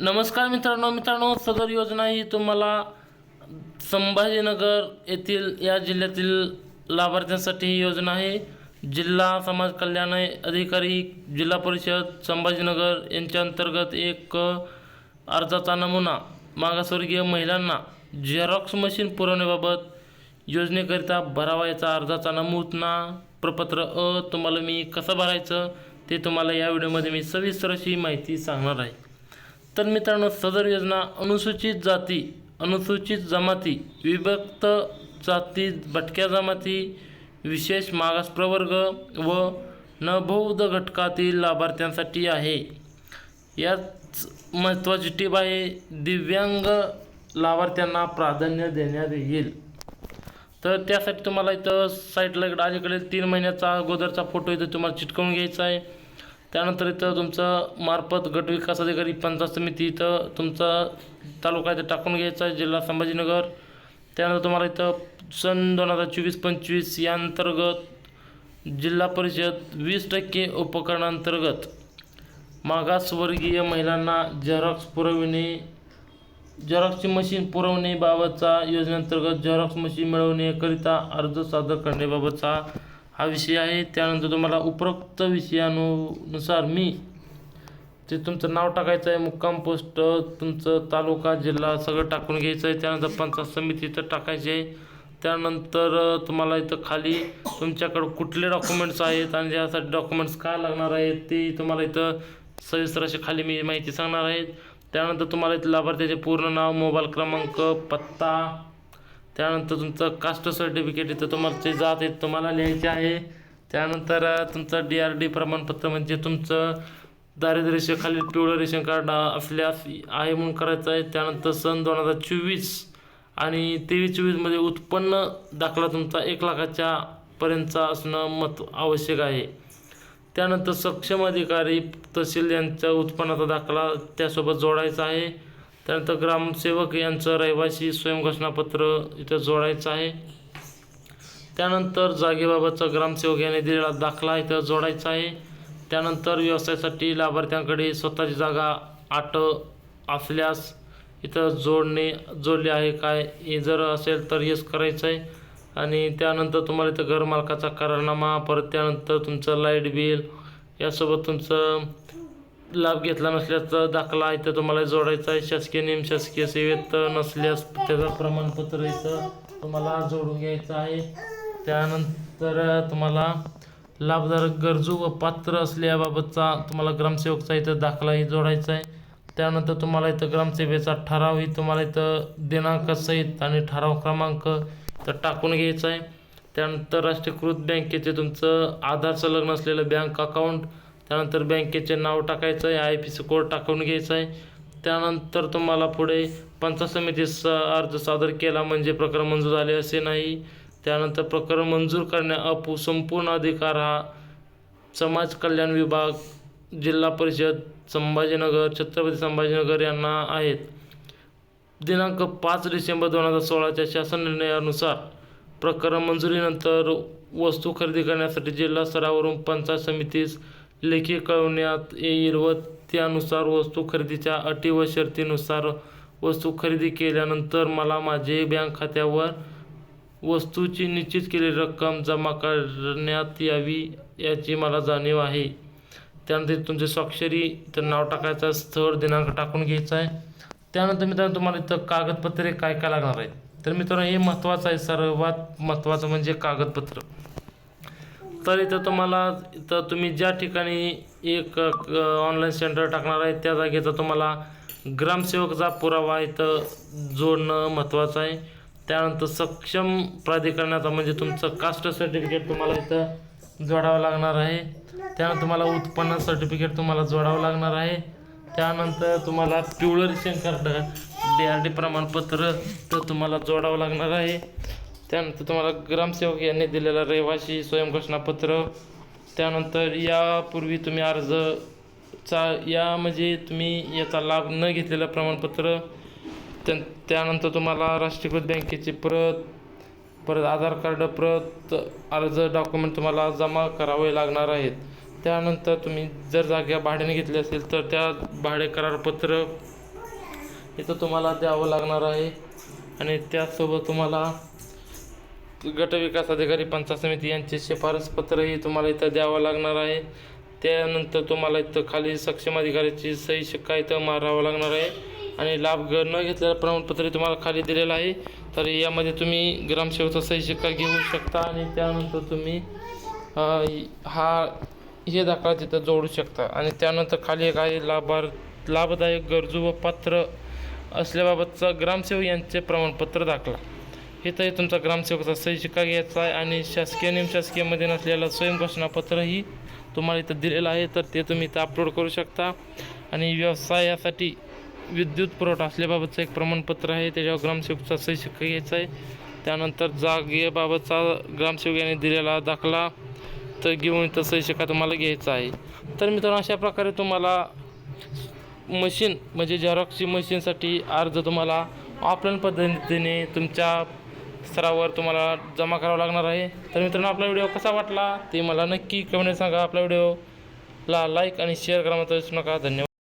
नमस्कार मित्रांनो मित्रांनो सदर योजना ही तुम्हाला संभाजीनगर येथील या जिल्ह्यातील लाभार्थ्यांसाठी ही योजना आहे. जिल्हा समाज कल्याण अधिकारी जिल्हा परिषद संभाजीनगर यांच्या अंतर्गत एक अर्जाचा नमुना मागासवर्गीय महिलांना झेरॉक्स मशीन पुरवण्याबाबत योजनेकरिता भरावा याचा अर्जाचा नमुना प्रपत्र अ तुम्हाला मी कसं भरायचं ते तुम्हाला या व्हिडिओमध्ये मी सविस्तर अशी माहिती सांगणार आहे. तर मित्रांनो सदर योजना अनुसूचित जाती अनुसूचित जमाती विभक्त जाती भटक्या जमाती विशेष मागास प्रवर्ग व नभौध घटकातील लाभार्थ्यांसाठी आहे. याच महत्त्वाची टीप आहे दिव्यांग लाभार्थ्यांना प्राधान्य देण्यात येईल. तर त्यासाठी तुम्हाला इथं साईडला इकडे अलीकडे तीन महिन्याचा अगोदरचा फोटो इथं तुम्हाला चिटकवून घ्यायचा आहे. त्यानंतर इथं तुमचं मार्फत गट विकास अधिकारी पंचायत समिती इथं तुमचा तालुका इथं टाकून घ्यायचा आहे जिल्हा संभाजीनगर. त्यानंतर तुम्हाला इथं सन दोन हजार चोवीस पंचवीस या अंतर्गत जिल्हा परिषद वीस टक्के उपकरणांतर्गत मागासवर्गीय महिलांना झेरॉक्स पुरविणे झेरॉक्सची मशीन पुरवणेबाबतचा योजनेअंतर्गत झेरॉक्स मशीन मिळवण्याकरिता अर्ज सादर करण्याबाबतचा हा विषय आहे. त्यानंतर तुम्हाला उपरोक्त विषयानुसार मी ते तुमचं नाव टाकायचं आहे मुक्काम पोस्ट तुमचं तालुका जिल्हा सगळं टाकून घ्यायचं आहे. त्यानंतर पंचायत समिती इथं टाकायची आहे. त्यानंतर तुम्हाला इथं खाली तुमच्याकडं कुठले डॉक्युमेंट्स आहेत आणि ज्यासाठी डॉक्युमेंट्स काय लागणार आहेत ते तुम्हाला इथं सविस्तर अशी खाली मी माहिती सांगणार आहे. त्यानंतर तुम्हाला इथं लाभार्थ्याचे पूर्ण नाव मोबाईल क्रमांक पत्ता त्यानंतर तुमचं कास्ट सर्टिफिकेट इथं तुम्हाला ते जात आहेत तुम्हाला लिहायचे आहे. त्यानंतर तुमचं डी आर डी प्रमाणपत्र म्हणजे तुमचं दारिद्र्यरेषेखाली पिवळं रेशन कार्ड असल्यास आहे म्हणून करायचं आहे. त्यानंतर सन दोन हजार चोवीस आणि तेवीस चोवीसमध्ये उत्पन्न दाखला तुमचा एक लाखाच्या पर्यंतचा असणं मत आवश्यक आहे. त्यानंतर सक्षम अधिकारी तहसील यांचा उत्पन्नाचा दाखला त्यासोबत जोडायचा आहे. त्यानंतर ग्रामसेवक यांचं रहिवासी स्वयंघोषणापत्र इथं जोडायचं आहे. त्यानंतर जागेबाबतचा ग्रामसेवक याने दिलेला दाखला इथं जोडायचा आहे. त्यानंतर व्यवसायासाठी लाभार्थ्यांकडे स्वतःची जागा आट असल्यास इथं जोडणे जोडले आहे काय हे जर असेल तर येस करायचं आहे आणि त्यानंतर तुम्हाला इथं घरमालकाचा करारनामा परत त्यानंतर तुमचं लाइट बिल यासोबत तुमचं लाभ घेतला नसल्याचा दाखला इथं तुम्हाला जोडायचा आहे. शासकीय निमशासकीय सेवेत नसल्यास त्याचं प्रमाणपत्र इथं तुम्हाला जोडून घ्यायचं आहे. त्यानंतर तुम्हाला लाभधारक गरजू व पात्र असल्याबाबतचा तुम्हाला ग्रामसेवकचा इथं दाखलाही जोडायचा आहे. त्यानंतर तुम्हाला इथं ग्रामसेवेचा ठरावही तुम्हाला इथं दिनांकासहित आणि ठराव क्रमांक तर टाकून घ्यायचा आहे. त्यानंतर राष्ट्रीयकृत बँकेचे तुमचं आधार संलग्न असलेलं बँक अकाउंट त्यानंतर बँकेचे नाव टाकायचं आहे आय पी सी कोड टाकून घ्यायचा आहे. त्यानंतर तुम्हाला पुढे पंचायत समितीस अर्ज सादर केला म्हणजे प्रकरण मंजूर झाले असे नाही. त्यानंतर प्रकरण मंजूर करण्या अपू संपूर्ण अधिकार हा समाज कल्याण विभाग जिल्हा परिषद संभाजीनगर छत्रपती संभाजीनगर यांना आहेत. दिनांक पाच डिसेंबर दोन हजार सोळाच्या शासन निर्णयानुसार प्रकरण मंजुरीनंतर वस्तू खरेदी करण्यासाठी जिल्हा स्तरावरून पंचायत समितीस लेखी कळवण्यात येईल व त्यानुसार वस्तू खरेदीच्या अटी व शर्तीनुसार वस्तू खरेदी केल्यानंतर मला माझे बँक खात्यावर वस्तूची निश्चित केलेली रक्कम जमा करण्यात यावी याची मला जाणीव आहे. त्यानंतर तुमचे स्वाक्षरी तर नाव टाकायचं स्थळ दिनांक टाकून घ्यायचा आहे. त्यानंतर मित्रांनो तुम्हाला इथं कागदपत्रे काय काय लागणार आहेत? तर मित्रांनो हे महत्त्वाचं आहे. सर्वात महत्त्वाचं म्हणजे कागदपत्र. तर इथं तुम्हाला इथं तुम्ही ज्या ठिकाणी एक ऑनलाईन सेंटर टाकणार आहे त्या जागेचा तुम्हाला ग्रामसेवकचा पुरावा इथं जोडणं महत्त्वाचं आहे. त्यानंतर सक्षम प्राधिकरणाचा म्हणजे तुमचं कास्ट सर्टिफिकेट तुम्हाला इथं जोडावं लागणार आहे. त्यानंतर तुम्हाला उत्पन्न सर्टिफिकेट तुम्हाला जोडावं लागणार आहे. त्यानंतर तुम्हाला पिवळं ration card D R D प्रमाणपत्र तर तुम्हाला जोडावं लागणार आहे. त्यानंतर तुम्हाला ग्रामसेवक यांनी दिलेला रहिवासी स्वयंघोषणापत्र. त्यानंतर यापूर्वी तुम्ही अर्ज चा या म्हणजे तुम्ही याचा लाभ न घेतलेलं प्रमाणपत्र. त्या त्यानंतर तुम्हाला राष्ट्रीयकृत बँकेची प्रत परत आधार कार्ड प्रत अर्ज डॉक्युमेंट तुम्हाला जमा करावे लागणार आहेत. त्यानंतर तुम्ही जर जागा भाड्याने घेतली असेल तर त्या भाडे करारपत्र इथं तुम्हाला द्यावं लागणार आहे. आणि त्याचसोबत तुम्हाला गटविकास अधिकारी पंचायत समिती यांचे शिफारस पत्रही तुम्हाला इथं द्यावं लागणार आहे. त्यानंतर तुम्हाला इथं खाली सक्षम अधिकाऱ्याची सही शिक्का इथं मारावं लागणार आहे. आणि लाभ ग न घेतलेलं प्रमाणपत्र तुम्हाला खाली दिलेलं आहे. तर यामध्ये तुम्ही ग्रामसेवकचा सही शिक्का घेऊ शकता आणि त्यानंतर तुम्ही हा हे दाखला तिथं जोडू शकता. आणि त्यानंतर खाली एक आहे लाभार लाभदायक गरजू व पात्र असल्याबाबतचा ग्रामसेवक यांचे प्रमाणपत्र दाखला. इथंही तुमचा ग्रामसेवकाचा सही शिक्का घ्यायचा आहे आणि शासकीय निमशासकीयमध्ये नसलेलं स्वयंघोषणापत्रही तुम्हाला इथं दिलेलं आहे तर ते तुम्ही इथं अपलोड करू शकता. आणि व्यवसायासाठी विद्युत पुरवठा असल्याबाबतचं एक प्रमाणपत्र आहे त्याच्यावर ग्रामसेवकचा सही शिक्का घ्यायचा आहे. त्यानंतर जागेबाबतचा ग्रामसेवक यांनी दिलेला दाखला तर घेऊन इथं सही शिक्का तुम्हाला घ्यायचा आहे. तर मित्रांनो अशा प्रकारे तुम्हाला मशीन म्हणजे झेरॉक्सची मशीनसाठी अर्ज तुम्हाला ऑफलाईन पद्धतीने तुमच्या स्तरावर तुम्हाला जमा करावा लागणार आहे. तर मित्रांनो आपला व्हिडिओ कसा वाटला ते मला नक्की कमेंट सांगा. आपल्या व्हिडिओला लाईक आणि शेअर करा मात्र विसरू नका. धन्यवाद.